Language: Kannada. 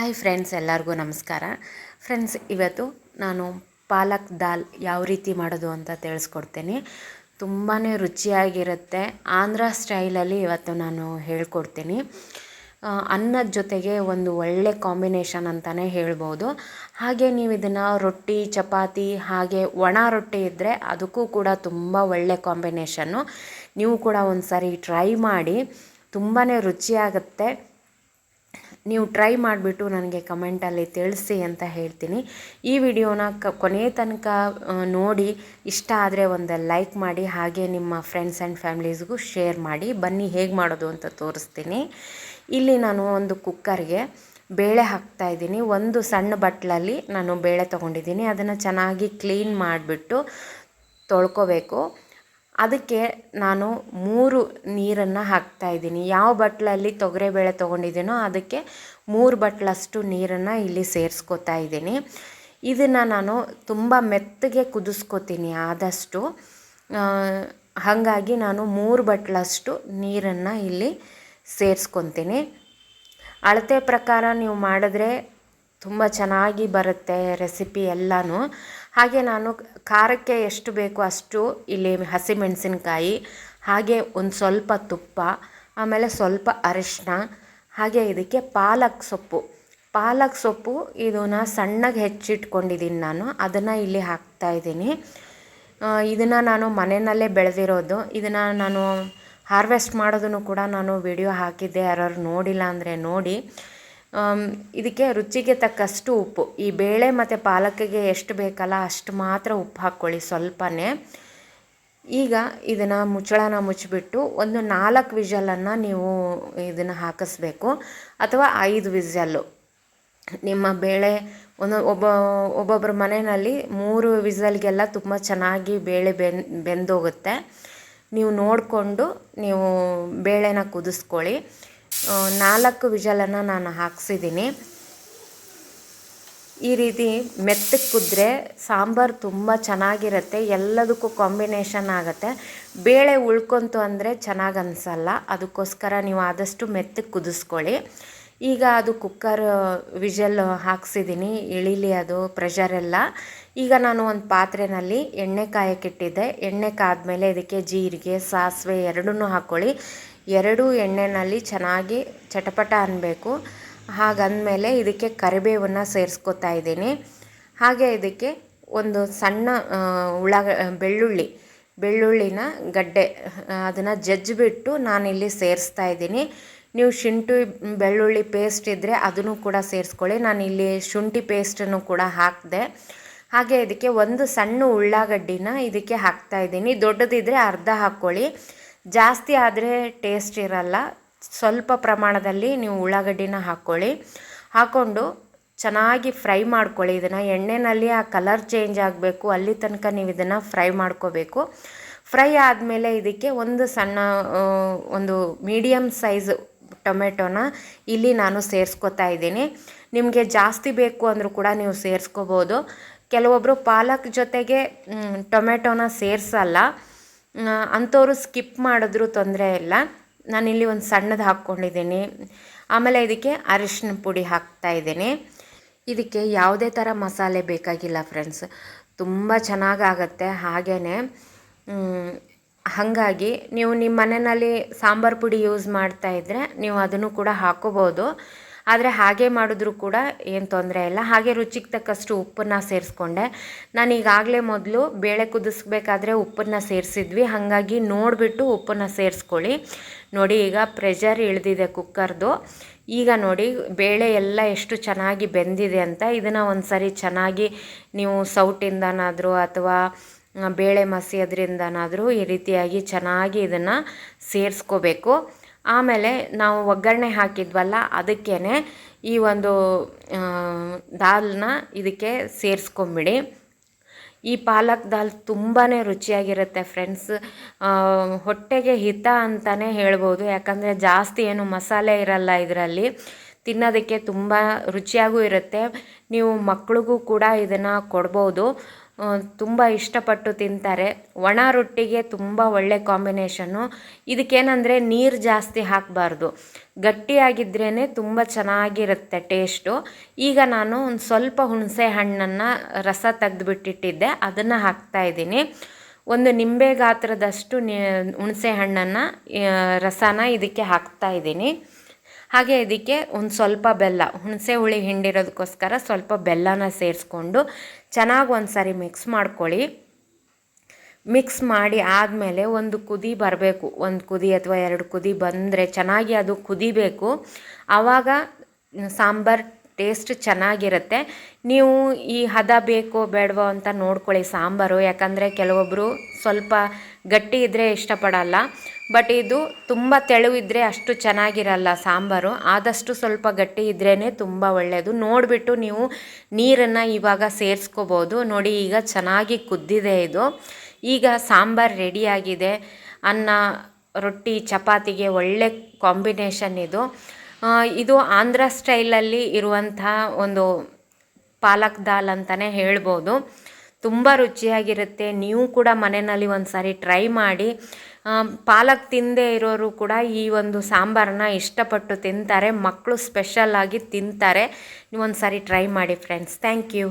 ಹಾಯ್ ಫ್ರೆಂಡ್ಸ್ ಎಲ್ಲರಿಗೂ ನಮಸ್ಕಾರ. ಫ್ರೆಂಡ್ಸ್ ಇವತ್ತು ನಾನು ಪಾಲಕ್ ದಾಲ್ ಯಾವ ರೀತಿ ಮಾಡೋದು ಅಂತ ತಿಳಿಸ್ಕೊಡ್ತೀನಿ. ತುಂಬಾ ರುಚಿಯಾಗಿರುತ್ತೆ. ಆಂಧ್ರ ಸ್ಟೈಲಲ್ಲಿ ಇವತ್ತು ನಾನು ಹೇಳ್ಕೊಡ್ತೀನಿ. ಅನ್ನದ ಜೊತೆಗೆ ಒಂದು ಒಳ್ಳೆ ಕಾಂಬಿನೇಷನ್ ಅಂತಲೇ ಹೇಳ್ಬೋದು. ಹಾಗೆ ನೀವು ಇದನ್ನು ರೊಟ್ಟಿ, ಚಪಾತಿ, ಹಾಗೆ ಒಣ ರೊಟ್ಟಿ ಇದ್ದರೆ ಅದಕ್ಕೂ ಕೂಡ ತುಂಬ ಒಳ್ಳೆ ಕಾಂಬಿನೇಷನ್ನು ನೀವು ಕೂಡ ಒಂದು ಸಾರಿ ಟ್ರೈ ಮಾಡಿ. ತುಂಬಾ ರುಚಿಯಾಗುತ್ತೆ. ನೀವು ಟ್ರೈ ಮಾಡಿಬಿಟ್ಟು ನನಗೆ ಕಮೆಂಟಲ್ಲಿ ತಿಳಿಸಿ ಅಂತ ಹೇಳ್ತೀನಿ. ಈ ವಿಡಿಯೋನ ಕ, ಕೊನೆಯ ತನಕ ನೋಡಿ, ಇಷ್ಟ ಆದರೆ ಒಂದು ಲೈಕ್ ಮಾಡಿ, ಹಾಗೆ ನಿಮ್ಮ ಫ್ರೆಂಡ್ಸ್ ಆ್ಯಂಡ್ ಫ್ಯಾಮ್ಲೀಸ್ಗೂ ಶೇರ್ ಮಾಡಿ, ಬನ್ನಿ ಹೇಗೆ ಮಾಡೋದು ಅಂತ ತೋರಿಸ್ತೀನಿ. ಇಲ್ಲಿ ನಾನು ಒಂದು ಕುಕ್ಕರ್ಗೆ ಬೇಳೆ ಹಾಕ್ತಾ ಇದ್ದೀನಿ. ಒಂದು ಸಣ್ಣ ಬಟ್ಲಲ್ಲಿ ನಾನು ಬೇಳೆ ತೊಗೊಂಡಿದ್ದೀನಿ. ಅದನ್ನು ಚೆನ್ನಾಗಿ ಕ್ಲೀನ್ ಮಾಡಿಬಿಟ್ಟು ತೊಳ್ಕೊಬೇಕು. ಅದಕ್ಕೆ ನಾನು ಮೂರು ನೀರನ್ನು ಹಾಕ್ತಾ ಇದ್ದೀನಿ. ಯಾವ ಬಟ್ಲಲ್ಲಿ ತೊಗರೆಬೇಳೆ ತೊಗೊಂಡಿದ್ದೀನೋ ಅದಕ್ಕೆ ಮೂರು ಬಟ್ಲಷ್ಟು ನೀರನ್ನು ಇಲ್ಲಿ ಸೇರಿಸ್ಕೋತಾ ಇದ್ದೀನಿ. ಇದನ್ನು ನಾನು ತುಂಬ ಮೆತ್ತಗೆ ಕುದಿಸ್ಕೊತೀನಿ ಆದಷ್ಟು. ಹಾಗಾಗಿ ನಾನು ಮೂರು ಬಟ್ಲಷ್ಟು ನೀರನ್ನು ಇಲ್ಲಿ ಸೇರಿಸ್ಕೊತೀನಿ. ಅಳತೆ ಪ್ರಕಾರ ನೀವು ಮಾಡಿದ್ರೆ ತುಂಬ ಚೆನ್ನಾಗಿ ಬರುತ್ತೆ ರೆಸಿಪಿ ಎಲ್ಲನೂ. ಹಾಗೆ ನಾನು ಖಾರಕ್ಕೆ ಎಷ್ಟು ಬೇಕು ಅಷ್ಟು ಇಲ್ಲಿ ಹಸಿಮೆಣಸಿನ್ಕಾಯಿ, ಹಾಗೆ ಒಂದು ಸ್ವಲ್ಪ ತುಪ್ಪ, ಆಮೇಲೆ ಸ್ವಲ್ಪ ಅರಿಶಿನ ಹಾಗೆ ಇದಕ್ಕೆ ಪಾಲಕ್ ಸೊಪ್ಪು. ಪಾಲಕ್ ಸೊಪ್ಪು ಇದನ್ನು ಸಣ್ಣಗೆ ಹೆಚ್ಚಿಟ್ಕೊಂಡಿದ್ದೀನಿ ನಾನು, ಅದನ್ನು ಇಲ್ಲಿ ಹಾಕ್ತಾ ಇದ್ದೀನಿ. ಇದನ್ನು ನಾನು ಮನೆಯಲ್ಲೇ ಬೆಳೆದಿರೋದು. ಇದನ್ನು ನಾನು ಹಾರ್ವೆಸ್ಟ್ ಮಾಡೋದನ್ನು ಕೂಡ ನಾನು ವಿಡಿಯೋ ಹಾಕಿದ್ದೆ ಯಾರು ನೋಡಿಲ್ಲ ಅಂದರೆ ನೋಡಿ. ಇದಕ್ಕೆ ರುಚಿಗೆ ತಕ್ಕಷ್ಟು ಉಪ್ಪು. ಈ ಬೇಳೆ ಮತ್ತು ಪಾಲಕಿಗೆ ಎಷ್ಟು ಬೇಕಲ್ಲ ಅಷ್ಟು ಮಾತ್ರ ಉಪ್ಪು ಹಾಕ್ಕೊಳ್ಳಿ ಸ್ವಲ್ಪನೇ. ಈಗ ಇದನ್ನು ಮುಚ್ಚಳನ ಮುಚ್ಚಿಬಿಟ್ಟು ಒಂದು ನಾಲ್ಕು ವಿಷಲನ್ನು ನೀವು ಇದನ್ನು ಹಾಕಿಸ್ಬೇಕು. ಅಥವಾ ಐದು ವಿಸಲ್ಲು ನಿಮ್ಮ ಬೇಳೆ ಒಂದು ಒಬ್ಬ ಒಬ್ಬೊಬ್ಬರ ಮನೆಯಲ್ಲಿ ಮೂರು ವಿಸಲ್ಗೆಲ್ಲ ತುಂಬ ಚೆನ್ನಾಗಿ ಬೇಳೆ ಬೆನ್, ಬೆಂದೋಗುತ್ತೆ. ನೀವು ನೋಡಿಕೊಂಡು ನೀವು ಬೇಳೆನ ಕುದಿಸ್ಕೊಳ್ಳಿ. ನಾಲ್ಕು ವಿಜಲನ್ನು ನಾನು ಹಾಕ್ಸಿದ್ದೀನಿ. ಈ ರೀತಿ ಮೆತ್ತಗೆ ಕುದ್ರೆ ಸಾಂಬಾರು ತುಂಬ ಚೆನ್ನಾಗಿರುತ್ತೆ, ಎಲ್ಲದಕ್ಕೂ ಕಾಂಬಿನೇಷನ್ ಆಗುತ್ತೆ. ಬೇಳೆ ಉಳ್ಕೊಂತು ಅಂದರೆ ಚೆನ್ನಾಗಿ ಅನಿಸಲ್ಲ, ಅದಕ್ಕೋಸ್ಕರ ನೀವು ಆದಷ್ಟು ಮೆತ್ತಗೆ ಕುದಿಸ್ಕೊಳ್ಳಿ. ಈಗ ಅದು ಕುಕ್ಕರ್ ವಿಜಲ್ ಹಾಕ್ಸಿದ್ದೀನಿ ಇಳಿಲಿ ಅದು ಪ್ರೆಷರೆಲ್ಲ ಈಗ ನಾನು ಒಂದು ಪಾತ್ರೆಯಲ್ಲಿ ಎಣ್ಣೆ ಕಾಯಕ್ಕಿಟ್ಟಿದ್ದೆ ಎಣ್ಣೆ ಕಾದ್ಮೇಲೆ ಇದಕ್ಕೆ ಜೀರಿಗೆ, ಸಾಸಿವೆ ಎರಡನ್ನೂ ಹಾಕ್ಕೊಳ್ಳಿ ಎರಡೂ ಎಣ್ಣೆನಲ್ಲಿ ಚೆನ್ನಾಗಿ ಚಟಪಟ ಅನ್ನಬೇಕು ಹಾಗಂದಮೇಲೆ ಇದಕ್ಕೆ ಕರಿಬೇವನ್ನು ಸೇರಿಸ್ಕೊತಾ ಇದ್ದೀನಿ. ಹಾಗೆ ಇದಕ್ಕೆ ಒಂದು ಸಣ್ಣ ಉಳ ಉಳ್ಳಾಗ ಬೆಳ್ಳುಳ್ಳಿ, ಬೆಳ್ಳುಳ್ಳಿನ ಗಡ್ಡೆ, ಅದನ್ನು ಜಜ್ಜಿಬಿಟ್ಟು ನಾನಿಲ್ಲಿ ಸೇರಿಸ್ತಾ ಇದ್ದೀನಿ. ನೀವು ಶುಂಠಿ ಬೆಳ್ಳುಳ್ಳಿ ಪೇಸ್ಟ್ ಇದ್ದರೆ ಅದನ್ನು ಕೂಡ ಸೇರಿಸ್ಕೊಳ್ಳಿ. ನಾನಿಲ್ಲಿ ಶುಂಠಿ ಪೇಸ್ಟನ್ನು ಕೂಡ ಹಾಕಿದೆ. ಹಾಗೆ ಇದಕ್ಕೆ ಒಂದು ಸಣ್ಣ ಉಳ್ಳಾಗಡ್ಡಿನ ಇದಕ್ಕೆ ಹಾಕ್ತಾ ಇದ್ದೀನಿ. ದೊಡ್ಡದಿದ್ದರೆ ಅರ್ಧ ಹಾಕ್ಕೊಳ್ಳಿ. ಜಾಸ್ತಿ ಆದರೆ ಟೇಸ್ಟ್ ಇರಲ್ಲ. ಸ್ವಲ್ಪ ಪ್ರಮಾಣದಲ್ಲಿ ನೀವು ಉಳ್ಳಾಗಡ್ಡಿನ ಹಾಕ್ಕೊಳ್ಳಿ. ಹಾಕ್ಕೊಂಡು ಚೆನ್ನಾಗಿ ಫ್ರೈ ಮಾಡ್ಕೊಳ್ಳಿ. ಇದನ್ನು ಎಣ್ಣೆಯಲ್ಲಿ ಆ ಕಲರ್ ಚೇಂಜ್ ಆಗಬೇಕು. ಅಲ್ಲಿ ತನಕ ನೀವು ಇದನ್ನು ಫ್ರೈ ಮಾಡ್ಕೋಬೇಕು. ಫ್ರೈ ಆದಮೇಲೆ ಇದಕ್ಕೆ ಒಂದು ಸಣ್ಣ ಒಂದು ಮೀಡಿಯಮ್ ಸೈಜ್ ಟೊಮೆಟೊನ ಇಲ್ಲಿ ನಾನು ಸೇರಿಸ್ಕೊತಾ ಇದ್ದೀನಿ. ನಿಮಗೆ ಜಾಸ್ತಿ ಬೇಕು ಅಂದರೂ ಕೂಡ ನೀವು ಸೇರಿಸ್ಕೋಬೋದು. ಕೆಲವೊಬ್ಬರು ಪಾಲಕ್ ಜೊತೆಗೆ ಟೊಮೆಟೊನ ಸೇರಿಸಲ್ಲ. ಅಂಥವ್ರು ಸ್ಕಿಪ್ ಮಾಡಿದ್ರೂ ತೊಂದರೆ ಇಲ್ಲ. ನಾನಿಲ್ಲಿ ಒಂದು ಸಣ್ಣದು ಹಾಕ್ಕೊಂಡಿದ್ದೀನಿ. ಆಮೇಲೆ ಇದಕ್ಕೆ ಅರಿಶಿನ ಪುಡಿ ಹಾಕ್ತಾ ಇದ್ದೀನಿ. ಇದಕ್ಕೆ ಯಾವುದೇ ಥರ ಮಸಾಲೆ ಬೇಕಾಗಿಲ್ಲ ಫ್ರೆಂಡ್ಸ್. ತುಂಬ ಚೆನ್ನಾಗಾಗತ್ತೆ ಹಾಗೆಯೇ ಹಾಗಾಗಿ ನೀವು ನಿಮ್ಮ ಮನೆಯಲ್ಲಿ ಸಾಂಬಾರು ಪುಡಿ ಯೂಸ್ ಮಾಡ್ತಾ ಇದ್ದರೆ ನೀವು ಅದನ್ನು ಕೂಡ ಹಾಕೋಬೋದು. ಆದರೆ ಹಾಗೆ ಮಾಡಿದ್ರೂ ಕೂಡ ಏನು ತೊಂದರೆ ಇಲ್ಲ. ಹಾಗೆ ರುಚಿಗೆ ತಕ್ಕಷ್ಟು ಉಪ್ಪನ್ನು ಸೇರಿಸ್ಕೊಂಡೆ. ನಾನು ಈಗಾಗಲೇ ಮೊದಲು ಬೇಳೆ ಕುದಿಸ್ಬೇಕಾದ್ರೆ ಉಪ್ಪನ್ನು ಸೇರಿಸಿದ್ವಿ. ಹಾಗಾಗಿ ನೋಡಿಬಿಟ್ಟು ಉಪ್ಪನ್ನು ಸೇರಿಸ್ಕೊಳ್ಳಿ. ನೋಡಿ, ಈಗ ಪ್ರೆಷರ್ ಇಳಿದಿದೆ ಕುಕ್ಕರ್ದು ಈಗ ನೋಡಿ, ಬೇಳೆ ಎಲ್ಲ ಎಷ್ಟು ಚೆನ್ನಾಗಿ ಬೆಂದಿದೆ ಅಂತ. ಇದನ್ನು ಒಂದು ಸರಿ ಚೆನ್ನಾಗಿ ನೀವು ಸೌಟಿಂದನಾದರೂ ಅಥವಾ ಬೇಳೆ ಬೇಳೆ ಮಸಿಯೋದ್ರಿಂದನಾದರೂ ಈ ರೀತಿಯಾಗಿ ಚೆನ್ನಾಗಿ ಇದನ್ನು ಸೇರಿಸ್ಕೋಬೇಕು. ಆಮೇಲೆ ನಾವು ಒಗ್ಗರಣೆ ಹಾಕಿದ್ವಲ್ಲ ಅದಕ್ಕೇ ಈ ಒಂದು ದಾಲ್ನ ಇದಕ್ಕೆ ಸೇರಿಸ್ಕೊಂಬಿಡಿ. ಈ ಪಾಲಕ್ ದಾಲ್ ತುಂಬಾ ರುಚಿಯಾಗಿರುತ್ತೆ ಫ್ರೆಂಡ್ಸ್. ಹೊಟ್ಟೆಗೆ ಹಿತ ಅಂತಲೇ ಹೇಳ್ಬೋದು. ಯಾಕಂದರೆ ಜಾಸ್ತಿ ಏನು ಮಸಾಲೆ ಇರಲ್ಲ ಇದರಲ್ಲಿ. ತಿನ್ನೋದಕ್ಕೆ ತುಂಬ ರುಚಿಯಾಗೂ ಇರುತ್ತೆ. ನೀವು ಮಕ್ಳಿಗೂ ಕೂಡ ಇದನ್ನು ಕೊಡ್ಬೋದು. ತುಂಬ ಇಷ್ಟಪಟ್ಟು ತಿಂತಾರೆ. ಒಣ ರೊಟ್ಟಿಗೆ ತುಂಬ ಒಳ್ಳೆ ಕಾಂಬಿನೇಷನ್ನು. ಇದಕ್ಕೇನಂದರೆ ನೀರು ಜಾಸ್ತಿ ಹಾಕಬಾರ್ದು. ಗಟ್ಟಿಯಾಗಿದ್ರೇ ತುಂಬ ಚೆನ್ನಾಗಿರುತ್ತೆ ಟೇಸ್ಟು. ಈಗ ನಾನು ಒಂದು ಸ್ವಲ್ಪ ಹುಣಸೆ ಹಣ್ಣನ್ನು ರಸ ತೆಗೆದುಬಿಟ್ಟಿಟ್ಟಿದ್ದೆ. ಅದನ್ನು ಹಾಕ್ತಾಯಿದ್ದೀನಿ ಒಂದು ನಿಂಬೆ ಗಾತ್ರದಷ್ಟು ಹುಣಸೆ ಹಣ್ಣನ್ನು ರಸನ ಇದಕ್ಕೆ ಹಾಕ್ತಾ ಇದ್ದೀನಿ. ಹಾಗೆ ಇದಕ್ಕೆ ಒಂದು ಸ್ವಲ್ಪ ಬೆಲ್ಲ, ಹುಣಸೆ ಹುಳಿ ಹಿಂಡಿರೋದಕ್ಕೋಸ್ಕರ ಸ್ವಲ್ಪ ಬೆಲ್ಲನ ಸೇರಿಸ್ಕೊಂಡು ಚೆನ್ನಾಗಿ ಒಂದು ಸಾರಿ ಮಿಕ್ಸ್ ಮಾಡ್ಕೊಳ್ಳಿ. ಮಿಕ್ಸ್ ಮಾಡಿ ಆದಮೇಲೆ ಒಂದು ಕುದಿ ಬರಬೇಕು, ಒಂದು ಕುದಿ ಅಥವಾ ಎರಡು ಕುದಿ ಬಂದರೆ ಚೆನ್ನಾಗಿ ಅದು ಕುದಿಬೇಕು. ಆವಾಗ ಸಾಂಬಾರು ಟೇಸ್ಟ್ ಚೆನ್ನಾಗಿರುತ್ತೆ. ನೀವು ಈ ಹದ ಬೇಕೋ ಬೇಡವೋ ಅಂತ ನೋಡ್ಕೊಳ್ಳಿ ಸಾಂಬಾರು, ಯಾಕಂದರೆ ಕೆಲವೊಬ್ಬರು ಸ್ವಲ್ಪ ಗಟ್ಟಿ ಇದ್ದರೆ ಇಷ್ಟಪಡಲ್ಲ. ಬಟ್ ಇದು ತುಂಬ ತೆಳುವಿದ್ರೆ ಅಷ್ಟು ಚೆನ್ನಾಗಿರಲ್ಲ ಸಾಂಬಾರು. ಆದಷ್ಟು ಸ್ವಲ್ಪ ಗಟ್ಟಿ ಇದ್ರೇ ತುಂಬ ಒಳ್ಳೆಯದು ನೋಡಿಬಿಟ್ಟು ನೀವು ನೀರನ್ನು ಇವಾಗ ಸೇರಿಸ್ಕೋಬೋದು. ನೋಡಿ ಈಗ ಚೆನ್ನಾಗಿ ಕುದ್ದಿದೆ ಇದು. ಈಗ ಸಾಂಬಾರು ರೆಡಿಯಾಗಿದೆ ಅನ್ನ, ರೊಟ್ಟಿ, ಚಪಾತಿಗೆ ಒಳ್ಳೆ ಕಾಂಬಿನೇಷನ್ ಇದು. ಇದು ಆಂಧ್ರ ಸ್ಟೈಲಲ್ಲಿ ಇರುವಂಥ ಒಂದು ಪಾಲಕ್ ದಾಲ್ ಅಂತಲೇ ಹೇಳ್ಬೋದು. ತುಂಬ ರುಚಿಯಾಗಿರುತ್ತೆ. ನೀವು ಕೂಡ ಮನೆಯಲ್ಲಿ ಒಂದು ಸಾರಿ ಟ್ರೈ ಮಾಡಿ. ಪಾಲಕ್ ತಿಂದೇ ಇರೋರು ಕೂಡ ಈ ಒಂದು ಸಾಂಬಾರನ್ನ ಇಷ್ಟಪಟ್ಟು ತಿಂತಾರೆ. ಮಕ್ಕಳು ಸ್ಪೆಷಲ್ಲಾಗಿ ತಿಂತಾರೆ. ನೀವು ಒಂದು ಸಾರಿ ಟ್ರೈ ಮಾಡಿ ಫ್ರೆಂಡ್ಸ್ ಥ್ಯಾಂಕ್ ಯು